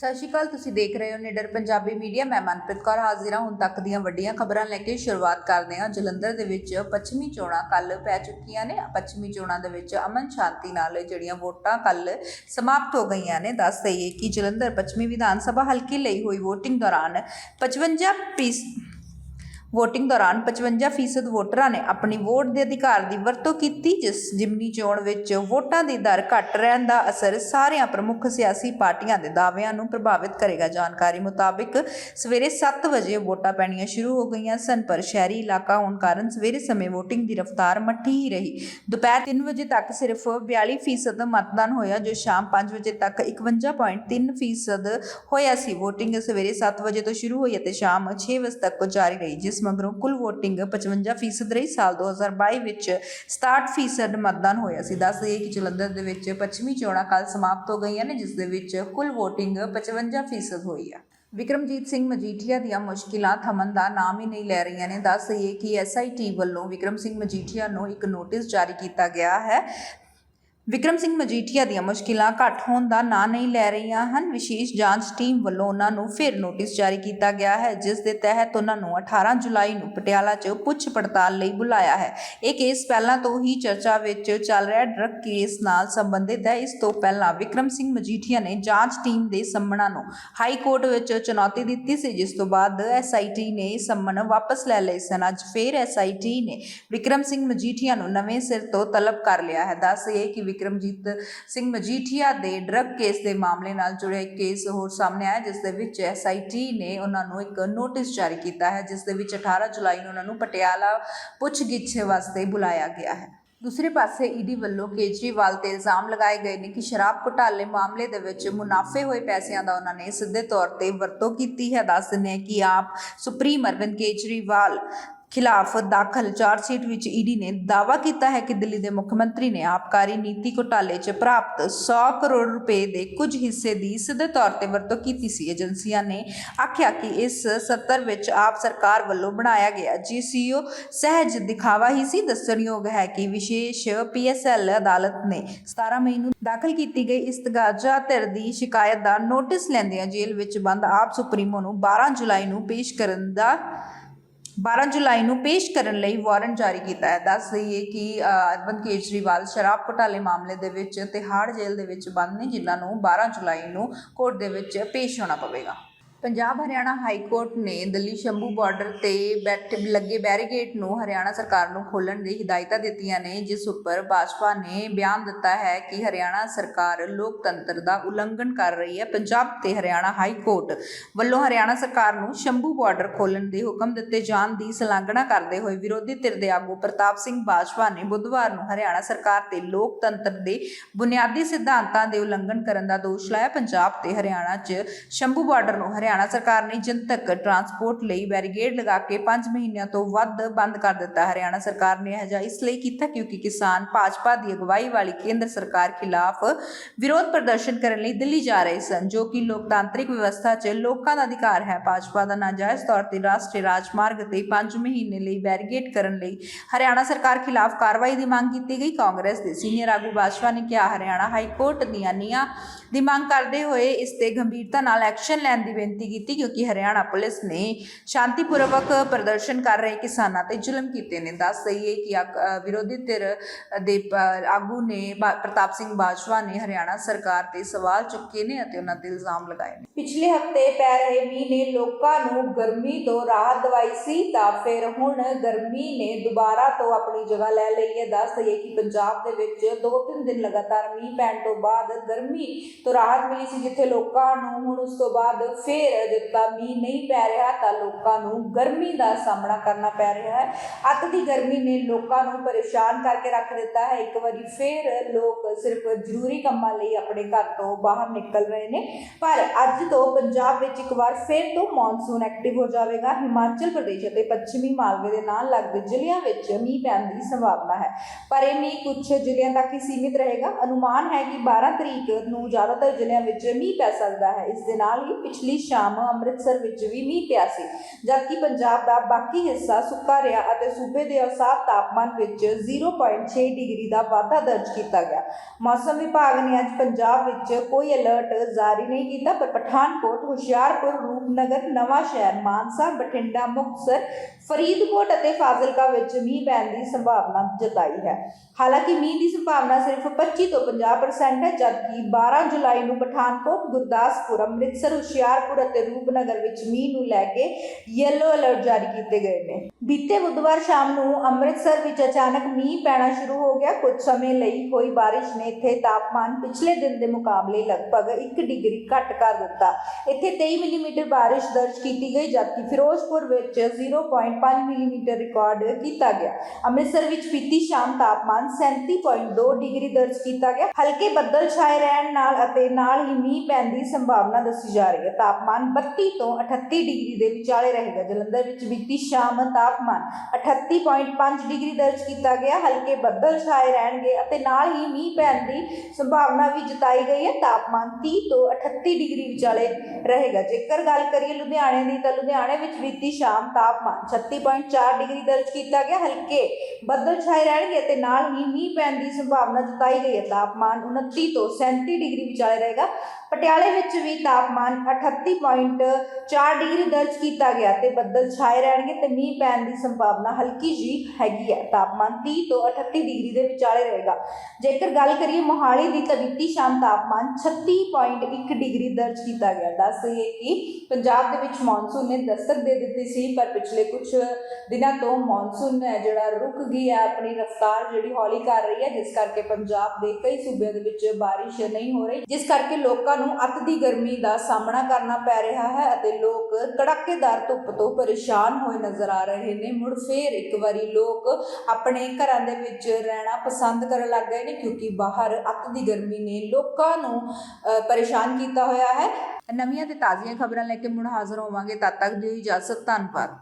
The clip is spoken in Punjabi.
ਸਤਿ ਸ਼੍ਰੀ ਅਕਾਲ, ਤੁਸੀਂ ਦੇਖ ਰਹੇ ਹੋ ਨਿਡਰ ਪੰਜਾਬੀ ਮੀਡੀਆ। ਮੈਂ ਮਨਪ੍ਰੀਤ ਕੌਰ ਹਾਜ਼ਰ ਹਾਂ। ਹੁਣ ਤੱਕ ਦੀਆਂ ਵੱਡੀਆਂ ਖਬਰਾਂ ਲੈ ਕੇ ਸ਼ੁਰੂਆਤ ਕਰਦੇ ਹਾਂ। ਜਲੰਧਰ ਦੇ ਵਿੱਚ ਪੱਛਮੀ ਚੋਣਾਂ ਕੱਲ ਪੈ ਚੁੱਕੀਆਂ ਨੇ। ਪੱਛਮੀ ਚੋਣਾਂ ਦੇ ਵਿੱਚ ਅਮਨ ਸ਼ਾਂਤੀ ਨਾਲ ਜਿਹੜੀਆਂ ਵੋਟਾਂ ਕੱਲ ਸਮਾਪਤ ਹੋ ਗਈਆਂ ਨੇ। ਦੱਸ ਦਈਏ ਕਿ ਜਲੰਧਰ ਪੱਛਮੀ ਵਿਧਾਨ ਸਭਾ ਹਲਕੇ ਲਈ ਹੋਈ VOTING ਦੌਰਾਨ 55 ਫੀਸ VOTING ਦੌਰਾਨ 55% ਵੋਟਰਾਂ ਨੇ ਆਪਣੀ ਵੋਟ ਦੇ ਅਧਿਕਾਰ ਦੀ ਵਰਤੋਂ ਕੀਤੀ, ਜਿਸ ਜਿਮਨੀ ਚੋਣ ਵਿੱਚ ਵੋਟਾਂ ਦੀ ਦਰ ਘਟ ਰਹਿਣ ਦਾ ਅਸਰ ਸਾਰਿਆਂ ਪ੍ਰਮੁੱਖ ਸਿਆਸੀ ਪਾਰਟੀਆਂ ਦੇ ਦਾਅਵਿਆਂ ਨੂੰ ਪ੍ਰਭਾਵਿਤ ਕਰੇਗਾ। ਜਾਣਕਾਰੀ ਮੁਤਾਬਿਕ ਸਵੇਰੇ 7 ਵਜੇ ਵੋਟਾਂ ਪੈਣੀਆਂ ਸ਼ੁਰੂ ਹੋ ਗਈਆਂ ਸਨ, ਪਰ ਸ਼ਹਿਰੀ ਇਲਾਕਾ ਹੋਣ ਕਾਰਨ ਸਵੇਰੇ ਸਮੇਂ VOTING ਦੀ ਰਫ਼ਤਾਰ ਮੱਠੀ ਹੀ ਰਹੀ। ਦੁਪਹਿਰ 3 ਵਜੇ ਤੱਕ ਸਿਰਫ 42% ਮਤਦਾਨ ਹੋਇਆ, ਜੋ ਸ਼ਾਮ 5 ਵਜੇ ਤੱਕ 51.3% ਹੋਇਆ ਸੀ। VOTING ਸਵੇਰੇ 7 ਵਜੇ ਤੋਂ ਸ਼ੁਰੂ ਹੋਈ ਅਤੇ ਸ਼ਾਮ 6 ਵਜੇ ਤੱਕ ਜਾਰੀ ਰਹੀ, ਜਿਸ ਮਗਰੋਂ ਕੁੱਲ VOTING 55% ਰਹੀ। ਸਾਲ 2022 ਵਿੱਚ 67% ਮਤਦਾਨ ਹੋਇਆ ਸੀ। ਦੱਸ ਦਈਏ ਕਿ ਜਲੰਧਰ ਦੇ ਵਿੱਚ ਪੱਛਮੀ ਚੋਣਾਂ ਕੱਲ ਸਮਾਪਤ ਹੋ ਗਈਆਂ ਨੇ, ਜਿਸ ਦੇ ਵਿੱਚ ਕੁੱਲ VOTING 55% ਹੋਈ ਆ। ਵਿਕਰਮਜੀਤ ਸਿੰਘ ਮਜੀਠੀਆ ਦੀਆਂ ਮੁਸ਼ਕਿਲਾਂ ਥਮਨ ਦਾ ਨਾਮ ਹੀ ਨਹੀਂ ਲੈ ਰਹੀਆਂ ਨੇ। ਦੱਸ ਦਈਏ ਕਿ ਐਸਆਈਟੀ ਵੱਲੋਂ ਵਿਕਰਮ ਸਿੰਘ ਮਜੀਠੀਆ ਨੂੰ ਇੱਕ ਨੋਟਿਸ ਜਾਰੀ ਕੀਤਾ ਗਿਆ ਹੈ। ਵਿਕਰਮ ਸਿੰਘ ਮਜੀਠੀਆ ਦੀਆਂ ਮੁਸ਼ਕਿਲਾਂ ਘੱਟ ਹੋਣ ਦਾ ਨਾਂ ਨਹੀਂ ਲੈ ਰਹੀਆਂ ਹਨ। ਵਿਸ਼ੇਸ਼ ਜਾਂਚ ਟੀਮ ਵੱਲੋਂ ਉਹਨਾਂ ਨੂੰ ਫਿਰ ਨੋਟਿਸ ਜਾਰੀ ਕੀਤਾ ਗਿਆ ਹੈ, ਜਿਸ ਦੇ ਤਹਿਤ ਉਹਨਾਂ ਨੂੰ 18 ਜੁਲਾਈ ਨੂੰ ਪਟਿਆਲਾ 'ਚ ਪੁੱਛ ਪੜਤਾਲ ਲਈ ਬੁਲਾਇਆ ਹੈ। ਇਹ ਕੇਸ ਪਹਿਲਾਂ ਤੋਂ ਹੀ ਚਰਚਾ ਵਿੱਚ ਚੱਲ ਰਿਹਾ ਡਰੱਗ ਕੇਸ ਨਾਲ ਸੰਬੰਧਿਤ ਹੈ। ਇਸ ਤੋਂ ਪਹਿਲਾਂ ਵਿਕਰਮ ਸਿੰਘ ਮਜੀਠੀਆ ਨੇ ਜਾਂਚ ਟੀਮ ਦੇ ਸੰਮਣਾਂ ਨੂੰ ਹਾਈ ਕੋਰਟ ਵਿੱਚ ਚੁਣੌਤੀ ਦਿੱਤੀ ਸੀ, ਜਿਸ ਤੋਂ ਬਾਅਦ ਐਸਆਈਟੀ ਨੇ ਸੰਮਣ ਵਾਪਸ ਲੈ ਲਏ ਸਨ। ਅੱਜ ਫਿਰ ਐਸਆਈਟੀ ਨੇ ਵਿਕਰਮ ਸਿੰਘ ਮਜੀਠੀਆ ਨੂੰ ਨਵੇਂ ਸਿਰ ਤੋਂ ਤਲਬ ਕਰ ਲਿਆ ਹੈ। ਦੱਸ ਇਹ ਕਿ ਵਿਕਰਮਜੀਤ ਸਿੰਘ ਮਜੀਠੀਆ ਦੇ ਡਰੱਗ ਕੇਸ ਦੇ ਮਾਮਲੇ ਨਾਲ ਜੁੜਿਆ ਇੱਕ ਕੇਸ ਹੋਰ ਸਾਹਮਣੇ ਆਇਆ, ਜਿਸ ਦੇ ਵਿੱਚ ਐਸਆਈਟੀ ਨੇ ਉਹਨਾਂ ਨੂੰ ਇੱਕ ਨੋਟਿਸ ਜਾਰੀ ਕੀਤਾ ਹੈ, ਜਿਸ ਦੇ ਵਿੱਚ 18 ਜੁਲਾਈ ਨੂੰ ਉਹਨਾਂ ਨੂੰ ਪਟਿਆਲਾ ਪੁੱਛਗਿੱਛ ਵਾਸਤੇ ਬੁਲਾਇਆ ਗਿਆ ਹੈ। ਦੂਸਰੇ ਪਾਸੇ ਈਡੀ ਵੱਲੋਂ ਕੇਜਰੀਵਾਲ ਤੇ ਇਲਜ਼ਾਮ ਲਗਾਏ ਗਏ ਨੇ ਕਿ ਸ਼ਰਾਬ ਘੁਟਾਲੇ ਮਾਮਲੇ ਦੇ ਵਿੱਚ ਮੁਨਾਫੇ ਹੋਏ ਪੈਸਿਆਂ ਦਾ ਉਹਨਾਂ ਨੇ ਸਿੱਧੇ ਤੌਰ ਤੇ ਵਰਤੋਂ ਕੀਤੀ ਹੈ। ਦੱਸ ਦਿੰਦੇ ਹਾਂ ਕਿ ਆਪ ਸੁਪਰੀਮ ਅਰਵਿੰਦ ਕੇਜਰੀਵਾਲ ਖਿਲਾਫ ਦਾਖਲ ਚਾਰਜਸ਼ੀਟ ਵਿੱਚ ਈਡੀ ਨੇ ਦਾਅਵਾ ਕੀਤਾ ਹੈ ਕਿ ਦਿੱਲੀ ਦੇ ਮੁੱਖ ਮੰਤਰੀ ਨੇ ਆਪਕਾਰੀ ਨੀਤੀ ਘੁਟਾਲੇ 'ਚ ਪ੍ਰਾਪਤ 100 ਕਰੋੜ ਰੁਪਏ ਦੇ ਕੁਝ ਹਿੱਸੇ ਦੀ ਸਿੱਧੇ ਤੌਰ ਤੇ ਵਰਤੋਂ ਕੀਤੀ ਸੀ। ਏਜੰਸੀਆਂ ਨੇ ਆਖਿਆ ਕਿ ਇਸ ਸੱਤਰ ਵਿੱਚ ਆਪ ਸਰਕਾਰ ਵੱਲੋਂ ਬਣਾਇਆ ਗਿਆ ਜੀਸੀਓ ਸਹਿਜ ਦਿਖਾਵਾ ਹੀ ਸੀ। ਦੱਸਣਯੋਗ ਹੈ ਕਿ ਵਿਸ਼ੇਸ਼ ਪੀਐਸਐਲ ਅਦਾਲਤ ਨੇ 17 ਮਈ ਨੂੰ ਦਾਖਲ ਕੀਤੀ ਗਈ ਇਸਤਗਾਜਾ ਧਿਰ ਦੀ ਸ਼ਿਕਾਇਤ ਦਾ ਨੋਟਿਸ ਲੈਂਦਿਆਂ ਜੇਲ੍ਹ ਵਿੱਚ ਬੰਦ ਆਪ ਸੁਪਰੀਮੋ ਨੂੰ 12 ਜੁਲਾਈ ਨੂੰ ਪੇਸ਼ ਕਰਨ ਦਾ 12 ਜੁਲਾਈ ਨੂੰ ਪੇਸ਼ ਕਰਨ ਲਈ ਵਾਰੰਟ ਜਾਰੀ ਕੀਤਾ ਹੈ। ਦੱਸ ਦਈਏ ਕਿ ਅਰਵਿੰਦ ਕੇਜਰੀਵਾਲ ਸ਼ਰਾਬ ਘੁਟਾਲੇ ਮਾਮਲੇ ਦੇ ਵਿੱਚ ਤਿਹਾੜ ਜੇਲ੍ਹ ਦੇ ਵਿੱਚ ਬੰਦ ਨੇ, ਜਿਨ੍ਹਾਂ ਨੂੰ 12 ਜੁਲਾਈ ਨੂੰ ਕੋਰਟ ਦੇ ਵਿੱਚ ਪੇਸ਼ ਹੋਣਾ ਪਵੇਗਾ। ਪੰਜਾਬ ਹਰਿਆਣਾ ਹਾਈ ਕੋਰਟ ਨੇ ਦਿੱਲੀ ਸ਼ੰਭੂ ਬਾਰਡਰ ਤੇ ਬੈਠ ਲੱਗੇ ਬੈਰੀਗੇਡ ਨੂੰ ਹਰਿਆਣਾ ਸਰਕਾਰ ਨੂੰ ਖੋਲਣ ਦੀ ਹਦਾਇਤਾਂ ਦਿੱਤੀਆਂ ਨੇ, ਜਿਸ ਉੱਪਰ ਭਾਜਪਾ ਨੇ ਬਿਆਨ ਦਿੱਤਾ ਹੈ ਕਿ ਹਰਿਆਣਾ ਸਰਕਾਰ ਲੋਕਤੰਤਰ ਦਾ ਉਲੰਘਣ ਕਰ ਰਹੀ ਹੈ। ਪੰਜਾਬ ਤੇ ਹਰਿਆਣਾ ਹਾਈ ਕੋਰਟ ਵੱਲੋਂ ਹਰਿਆਣਾ ਸਰਕਾਰ ਨੂੰ ਸ਼ੰਭੂ ਬਾਰਡਰ ਖੋਲਣ ਦੇ ਹੁਕਮ ਦਿੱਤੇ ਜਾਣ ਦੀ ਸਲਾਘਣਾ ਕਰਦੇ ਹੋਏ ਵਿਰੋਧੀ ਧਿਰ ਦੇ ਆਗੂ ਪ੍ਰਤਾਪ ਸਿੰਘ ਬਾਜਵਾ ਨੇ ਬੁੱਧਵਾਰ ਨੂੰ ਹਰਿਆਣਾ ਸਰਕਾਰ ਤੇ ਲੋਕਤੰਤਰ ਦੇ ਬੁਨਿਆਦੀ ਸਿਧਾਂਤਾਂ ਦੇ ਉਲੰਘਣ ਕਰਨ ਦਾ ਦੋਸ਼ ਲਾਇਆ। ਪੰਜਾਬ ਤੇ ਹਰਿਆਣਾ 'ਚ ਸ਼ੰਭੂ ਬਾਰਡਰ ਨੂੰ ਹਰਿਆਣਾ ਸਰਕਾਰ ਨੇ ਜਨਤਕ ਟਰਾਂਸਪੋਰਟ ਲਈ ਬੈਰੀਗੇਡ ਲਗਾ ਕੇ 5 ਮਹੀਨਿਆਂ ਤੋਂ ਵੱਧ ਬੰਦ ਕਰ ਦਿੱਤਾ। ਹਰਿਆਣਾ ਸਰਕਾਰ ਨੇ ਇਹ ਜਿਹਾ ਇਸ ਲਈ ਕੀਤਾ ਕਿਉਂਕਿ ਕਿਸਾਨ ਭਾਜਪਾ ਦੀ ਅਗਵਾਈ ਵਾਲੀ ਕੇਂਦਰ ਸਰਕਾਰ ਖਿਲਾਫ ਵਿਰੋਧ ਪ੍ਰਦਰਸ਼ਨ ਕਰਨ ਲਈ ਦਿੱਲੀ ਜਾ ਰਹੇ ਸਨ, ਜੋ ਕਿ ਲੋਕਤਾਂਤਰਿਕ ਵਿਵਸਥਾ 'ਚ ਲੋਕਾਂ ਦਾ ਅਧਿਕਾਰ ਹੈ। ਭਾਜਪਾ ਦਾ ਨਾਜਾਇਜ਼ ਤੌਰ ਤੇ ਰਾਸ਼ਟਰੀ ਰਾਜਮਾਰਗ ਤੇ 5 ਮਹੀਨੇ ਲਈ ਬੈਰੀਗੇਡ ਕਰਨ ਲਈ ਹਰਿਆਣਾ ਸਰਕਾਰ ਖਿਲਾਫ ਕਾਰਵਾਈ ਦੀ ਮੰਗ ਕੀਤੀ ਗਈ। ਕਾਂਗਰਸ ਦੇ ਸੀਨੀਅਰ ਆਗੂ ਬਾਜਵਾ ਨੇ ਕਿਹਾ, ਹਰਿਆਣਾ ਹਾਈ ਕੋਰਟ ਦੀਆਂ ਨੀਆਂ ਦੀ ਮੰਗ ਕਰਦੇ ਹੋਏ ਇਸ ਤੇ ਗੰਭੀਰਤਾ ਨਾਲ ਐਕਸ਼ਨ ਲੈਣ ਦੀ ਬੇਨਤੀ ਕੀਤੀ ਕਿਉਂਕਿ ਹਰਿਆਣਾ ਪੁਲਿਸ ਨੇ ਸ਼ਾਂਤੀਪੂਰਵਕ ਪ੍ਰਦਰਸ਼ਨ ਕਰ ਰਹੇ ਕਿਸਾਨਾਂ ਤੇ ਜ਼ੁਲਮ ਕੀਤੇ ਨੇ। ਦੱਸ ਦਈਏ ਕਿ ਵਿਰੋਧੀ ਧਿਰ ਦੇ ਆਗੂ ਨੇ ਪ੍ਰਤਾਪ ਸਿੰਘ ਬਾਜਵਾ ਨੇ ਹਰਿਆਣਾ ਸਰਕਾਰ ਤੇ ਸਵਾਲ ਚੁੱਕੇ ਨੇ ਅਤੇ ਉਹਨਾਂ ਤੇ ਇਲਜ਼ਾਮ ਲਗਾਏ ਨੇ। ਪਿਛਲੇ ਹਫ਼ਤੇ ਪੈ ਰਹੇ ਮੀਂਹ ਨੇ ਲੋਕਾਂ ਨੂੰ ਗਰਮੀ ਤੋਂ ਰਾਹਤ ਦਵਾਈ ਸੀ ਤਾਂ ਫਿਰ ਹੁਣ ਗਰਮੀ ਨੇ ਦੁਬਾਰਾ ਤੋਂ ਆਪਣੀ ਜਗ੍ਹਾ ਲੈ ਲਈ ਹੈ। ਦੱਸ ਦਈਏ ਕਿ ਪੰਜਾਬ ਦੇ ਵਿੱਚ ਦੋ ਤਿੰਨ ਦਿਨ ਲਗਾਤਾਰ ਮੀਂਹ ਪੈਣ ਤੋਂ ਬਾਅਦ ਗਰਮੀ ਤੋਂ ਰਾਹਤ ਮਿਲੀ ਸੀ, ਜਿੱਥੇ ਲੋਕਾਂ ਨੂੰ ਹੁਣ ਉਸ ਤੋਂ ਬਾਅਦ ਫਿਰ ਦਿੱਤਾ, ਮੀਂਹ ਨਹੀਂ ਪੈ ਰਿਹਾ ਤਾਂ ਲੋਕਾਂ ਨੂੰ ਗਰਮੀ ਦਾ ਸਾਹਮਣਾ ਕਰਨਾ ਪੈ ਰਿਹਾ ਹੈ। ਅੱਤ ਦੀ ਗਰਮੀ ਨੇ ਲੋਕਾਂ ਨੂੰ ਪਰੇਸ਼ਾਨ ਕਰਕੇ ਰੱਖ ਦਿੱਤਾ ਹੈ। ਇੱਕ ਵਾਰੀ ਫਿਰ ਲੋਕ ਸਿਰਫ ਜ਼ਰੂਰੀ ਕੰਮਾਂ ਲਈ ਆਪਣੇ ਘਰ ਤੋਂ ਬਾਹਰ ਨਿਕਲ ਰਹੇ ਨੇ। ਪਰ ਅੱਜ ਤੋਂ ਪੰਜਾਬ ਵਿੱਚ ਇੱਕ ਵਾਰ ਫਿਰ ਤੋਂ ਮੌਨਸੂਨ ਐਕਟਿਵ ਹੋ ਜਾਵੇਗਾ। ਹਿਮਾਚਲ ਪ੍ਰਦੇਸ਼ ਅਤੇ ਪੱਛਮੀ ਮਾਲਵੇ ਦੇ ਨਾਲ ਲੱਗਦੇ ਜ਼ਿਲ੍ਹਿਆਂ ਵਿੱਚ ਮੀਂਹ ਪੈਣ ਦੀ ਸੰਭਾਵਨਾ ਹੈ। ਪਰ ਇਹ ਮੀਂਹ ਕੁਝ ਜ਼ਿਲ੍ਹਿਆਂ ਤੱਕ ਹੀ ਸੀਮਿਤ ਰਹੇਗਾ। ਅਨੁਮਾਨ ਹੈ ਕਿ 12 ਤਰੀਕ ਨੂੰ ਜ਼ਿਆਦਾਤਰ ਜ਼ਿਲ੍ਹਿਆਂ ਵਿੱਚ ਮੀਂਹ ਪੈ ਸਕਦਾ ਹੈ। ਇਸ ਦੇ ਨਾਲ ਹੀ ਪਿਛਲੀ ਸ਼ਾਮ ਸ਼ਾਮ ਅੰਮ੍ਰਿਤਸਰ ਵਿੱਚ ਵੀ ਮੀਂਹ ਪਿਆ ਸੀ। ਜਦਕਿ ਪੰਜਾਬ ਦਾ ਬਾਕੀ ਹਿੱਸਾ ਸੁੱਕਾ ਰਿਹਾ ਅਤੇ ਸੂਬੇ ਦੇ ਔਸਤ ਤਾਪਮਾਨ ਵਿੱਚ 0.6 ਡਿਗਰੀ ਦਾ ਵਾਧਾ ਦਰਜ ਕੀਤਾ ਗਿਆ। ਮੌਸਮ ਵਿਭਾਗ ਨੇ ਅੱਜ ਪੰਜਾਬ ਵਿੱਚ ਕੋਈ ਅਲਰਟ ਜਾਰੀ ਨਹੀਂ ਕੀਤਾ, ਪਰ ਪਠਾਨਕੋਟ, ਹੁਸ਼ਿਆਰਪੁਰ, ਰੂਪਨਗਰ, ਨਵਾਂ ਸ਼ਹਿਰ, ਮਾਨਸਾ, ਬਠਿੰਡਾ, ਮੁਕਤਸਰ, ਫਰੀਦਕੋਟ ਅਤੇ ਫਾਜ਼ਿਲਕਾ ਵਿੱਚ ਮੀਂਹ ਪੈਣ ਦੀ ਸੰਭਾਵਨਾ ਜਤਾਈ ਹੈ। ਹਾਲਾਂਕਿ ਮੀਂਹ ਦੀ ਸੰਭਾਵਨਾ ਸਿਰਫ 25 ਤੋਂ 50% ਹੈ, ਜਦਕਿ 12 ਜੁਲਾਈ ਨੂੰ ਪਠਾਨਕੋਟ, ਗੁਰਦਾਸਪੁਰ, ਅੰਮ੍ਰਿਤਸਰ, ਹੁਸ਼ਿਆਰਪੁਰ ਅਤੇ ਰੂਪਨਗਰ ਵਿੱਚ ਮੀਂਹ ਨੂੰ ਲੈ ਕੇ ਯੈਲੋ ਅਲਰਟ ਜਾਰੀ ਕੀਤੇ ਗਏ ਨੇ। ਬੀਤੇ ਬੁੱਧਵਾਰ ਸ਼ਾਮ ਨੂੰ ਅੰਮ੍ਰਿਤਸਰ ਵਿੱਚ ਅਚਾਨਕ ਮੀਂਹ ਪੈਣਾ ਸ਼ੁਰੂ ਹੋ ਗਿਆ। ਕੁਝ ਸਮੇਂ ਲਈ ਹੋਈ ਬਾਰਿਸ਼ ਨੇ ਇੱਥੇ ਤਾਪਮਾਨ ਪਿਛਲੇ ਦਿਨ ਦੇ ਮੁਕਾਬਲੇ ਲਗਭਗ 1 ਡਿਗਰੀ ਘੱਟ ਕਰ ਦਿੱਤਾ। ਇੱਥੇ 23 ਮਿਲੀਮੀਟਰ ਬਾਰਿਸ਼ ਦਰਜ ਕੀਤੀ ਗਈ, ਜਦਕਿ ਫਿਰੋਜ਼ਪੁਰ ਵਿੱਚ 0.5 ਮਿਲੀਮੀਟਰ ਰਿਕਾਰਡ ਕੀਤਾ ਗਿਆ। ਅੰਮ੍ਰਿਤਸਰ ਵਿੱਚ ਬੀਤੀ ਸ਼ਾਮ ਤਾਪਮਾਨ 37.2 ਡਿਗਰੀ ਦਰਜ ਕੀਤਾ ਗਿਆ। ਹਲਕੇ ਬੱਦਲ ਛਾਏ ਰਹਿਣ ਨਾਲ ਅਤੇ ਨਾਲ ਹੀ ਮੀਂਹ ਪੈਣ ਦੀ ਸੰਭਾਵਨਾ ਦੱਸੀ ਜਾ ਰਹੀ ਹੈ। ਤਾਪਮਾਨ 32 ਤੋਂ 38 ਡਿਗਰੀ ਦੇ ਵਿਚਾਲੇ ਰਹੇਗਾ। ਜਲੰਧਰ ਵਿੱਚ ਬੀਤੀ ਸ਼ਾਮ ਤਾਪਮਾਨ 38.5 ਡਿਗਰੀ ਦਰਜ ਕੀਤਾ ਗਿਆ। ਹਲਕੇ ਬੱਦਲ ਛਾਏ ਰਹਿਣਗੇ ਅਤੇ ਨਾਲ ਹੀ ਮੀਂਹ ਪੈਣ ਦੀ ਸੰਭਾਵਨਾ ਵੀ ਜਤਾਈ ਗਈ ਹੈ। ਤਾਪਮਾਨ 30 ਤੋਂ 38 ਡਿਗਰੀ ਵਿਚਾਲੇ ਰਹੇਗਾ। ਜੇਕਰ ਗੱਲ ਕਰੀਏ ਲੁਧਿਆਣੇ ਦੀ, ਤਾਂ ਲੁਧਿਆਣੇ ਵਿੱਚ ਬੀਤੀ ਸ਼ਾਮ ਤਾਪਮਾਨ 36.4 ਡਿਗਰੀ ਦਰਜ ਕੀਤਾ ਗਿਆ। ਹਲਕੇ ਬੱਦਲ ਛਾਏ ਰਹਿਣਗੇ ਅਤੇ ਨਾਲ ਹੀ ਮੀਂਹ ਪੈਣ ਦੀ ਸੰਭਾਵਨਾ ਜਤਾਈ ਗਈ ਹੈ। ਤਾਪਮਾਨ 29 ਤੋਂ 37 ਡਿਗਰੀ ਵਿਚਾਲੇ ਰਹੇਗਾ। ਪਟਿਆਲੇ ਵਿੱਚ ਵੀ ਤਾਪਮਾਨ 38.4 ਡਿਗਰੀ ਦਰਜ ਕੀਤਾ ਗਿਆ ਤੇ ਬੱਦਲ ਛਾਏ ਰਹਿਣਗੇ ਤੇ ਮੀਂਹ ਪੈਣ ਦੀ ਸੰਭਾਵਨਾ ਹਲਕੀ ਜੀ ਹੈਗੀ ਹੈ। ਤਾਪਮਾਨ 30 ਤੋਂ 38 ਡਿਗਰੀ ਦੇ ਵਿਚਾਲੇ ਰਹੇਗਾ। ਜੇਕਰ ਗੱਲ ਕਰੀਏ ਮੋਹਾਲੀ ਦੀ ਤਾਂ ਬੀਤੀ ਸ਼ਾਮ ਤਾਪਮਾਨ 36.1 ਡਿਗਰੀ ਦਰਜ ਕੀਤਾ ਗਿਆ। ਦੱਸ ਦਈਏ ਕਿ ਪੰਜਾਬ ਦੇ ਵਿੱਚ ਮੌਨਸੂਨ ਨੇ ਦਸਤਕ ਦੇ ਦਿੱਤੀ ਸੀ, ਪਰ ਪਿਛਲੇ ਕੁਝ ਦਿਨਾਂ ਤੋਂ ਮੌਨਸੂਨ ਹੈ ਜਿਹੜਾ ਰੁਕ ਗਈ ਹੈ, ਆਪਣੀ ਰਫ਼ਤਾਰ ਜਿਹੜੀ ਹੌਲੀ ਕਰ ਰਹੀ ਹੈ, ਜਿਸ ਕਰਕੇ ਪੰਜਾਬ ਦੇ ਕਈ ਸੂਬਿਆਂ ਦੇ ਵਿੱਚ ਬਾਰਿਸ਼ ਨਹੀਂ ਹੋ ਰਹੀ, ਜਿਸ ਕਰਕੇ ਲੋਕਾਂ ਨੂੰ ਅਤ ਦੀ ਗਰਮੀ ਦਾ ਸਾਹਮਣਾ ਕਰਨਾ ਪੈ ਰਿਹਾ ਹੈ ਅਤੇ ਲੋਕ ਕੜਾਕੇਦਾਰ ਧੁੱਪ ਤੋਂ ਪਰੇਸ਼ਾਨ ਹੋਏ ਨਜ਼ਰ ਆ ਰਹੇ ਨੇ। ਮੁੜ ਫੇਰ ਇੱਕ ਵਾਰੀ ਲੋਕ ਆਪਣੇ ਘਰਾਂ ਦੇ ਵਿੱਚ ਰਹਿਣਾ ਪਸੰਦ ਕਰਨ ਲੱਗ ਗਏ ਨੇ ਕਿਉਂਕਿ ਬਾਹਰ ਅੱਤ ਦੀ ਗਰਮੀ ਨੇ ਲੋਕਾਂ ਨੂੰ ਪਰੇਸ਼ਾਨ ਕੀਤਾ ਹੋਇਆ ਹੈ। ਨਵੀਆਂ ਤੇ ਤਾਜ਼ੀਆਂ ਖਬਰਾਂ ਲੈ ਕੇ ਮੁੜ ਹਾਜ਼ਰ ਹੋਵਾਂਗੇ। ਤਦ ਤੱਕ ਦਿਓ ਇਜਾਜ਼ਤ। ਧੰਨਵਾਦ।